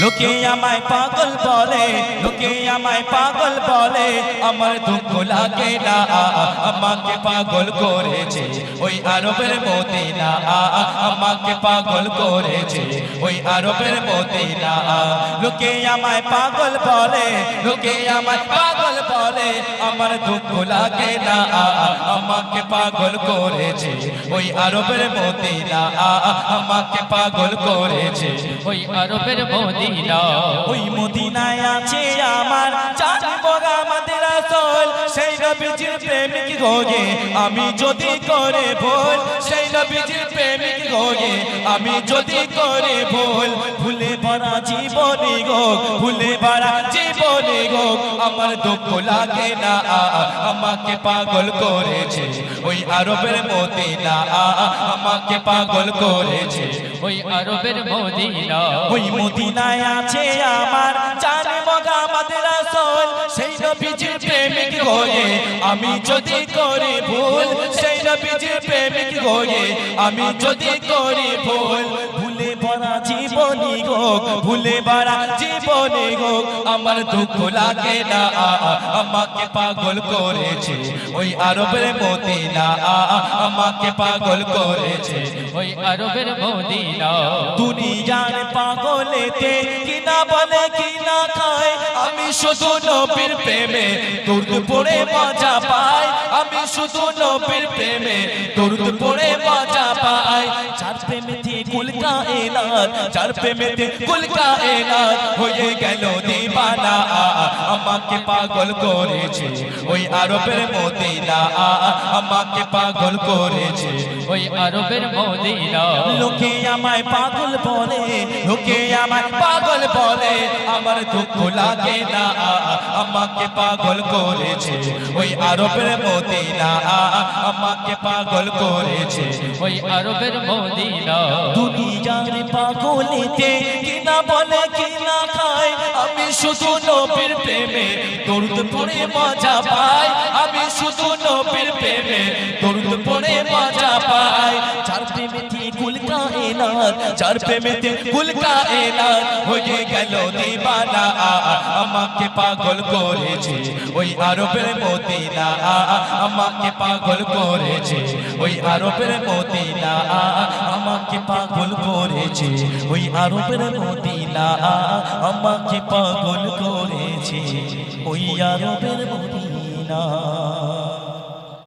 লোকে আমায় পাগল বলে, লোকে আমায় পাগল বলে, আমার দুঃখ লাগে না, আমাকে পাগল করেছে ওই আরবের মদিনা, আমাকে পাগল করেছে ওই আরবের মদিনা। লোকে আমায় পাগল বলে, লোকে আমায় পাগল বলে, আমার দুঃখ লাগে না, আমাকে পাগল করেছে ওই আরবের মদিনা, আমাকে পাগল করেছে ওই আরবের মদিনা। ওই মদিনায় আছে আমার চাঁদ বগা আমাদের আসল সেই নবীজির প্রেমিক গোগে আমি যদি করে ভোল, সেই নবীজির প্রেমিক গোগে আমি যদি করে ভুলে ভরা জীবনে গো আমার দুঃখ লাগে না। আমাকে পাগল করেছে ওই আরবের মদিনা। আমাকে পাগল করেছে ওই আরবের মদিনা। ওই মদিনায় আছে আমার জানে মগা আমাদের আসল সেই নবীজির প্রেমিক হয়ে আমি যদি করি ভুল, সেই নবীজির প্রেমিক হয়ে আমি যদি করি ভুলে ভরা জীবনী গো, ভুলে ভরা জীবনী গো। আমার দুঃখ লাগে না, আমাকে পাগল করেছে ওই আরবের মদিনা। আমাকে পাগল করেছে ওই আরবের মদিনা। দুনিয়ার পাগলেতে কিনা বলে, কিনা শুধু নবীর প্রেমে দুর্দ পড়ে মজা পাই। আমি শুধু নবীর প্রেমে দুর্দ পড়ে মজা পাই। চার প্রেমেতে কুলকা এলাদ চার প্রেমেতে কুলকা এলাদ হয়ে গেল দিবানা। আমাকে পাগল করেছে। ওই আরবের মদিনা আমাকে পাগল করেছে। ওই আরবের মদিনা। লোকে আমায় পাগল বলে লোকে আমায় পাগল বলে। আমার দুঃখ লাগে না আমাকে পাগল করেছে। ওই আরবের মদিনা আমাকে পাগল করেছে। ওই আরবের মদিনা। দুনিয়ার পাগলেতে কিনা বলে? শুধু নবীর প্রেমে দরুদ পড়ে মজা পাই। আমি শুধু নবীর প্রেমে দরুদ পড়ে মজা পাই। চার প্রেমেতে কুলকা এলার চার প্রেমেতে কুলকা এলার হয়ে গেল দিবানা। আমাকে পাগল করেছে ওই আরবের মদিনা। আমাকে পাগল করেছে ওই আরবের মদিনা। আমাকে পাগল করেছে। ওই আরবের মদিনা আমাকে পাগল করেছে। ওই আরবের মদিনা।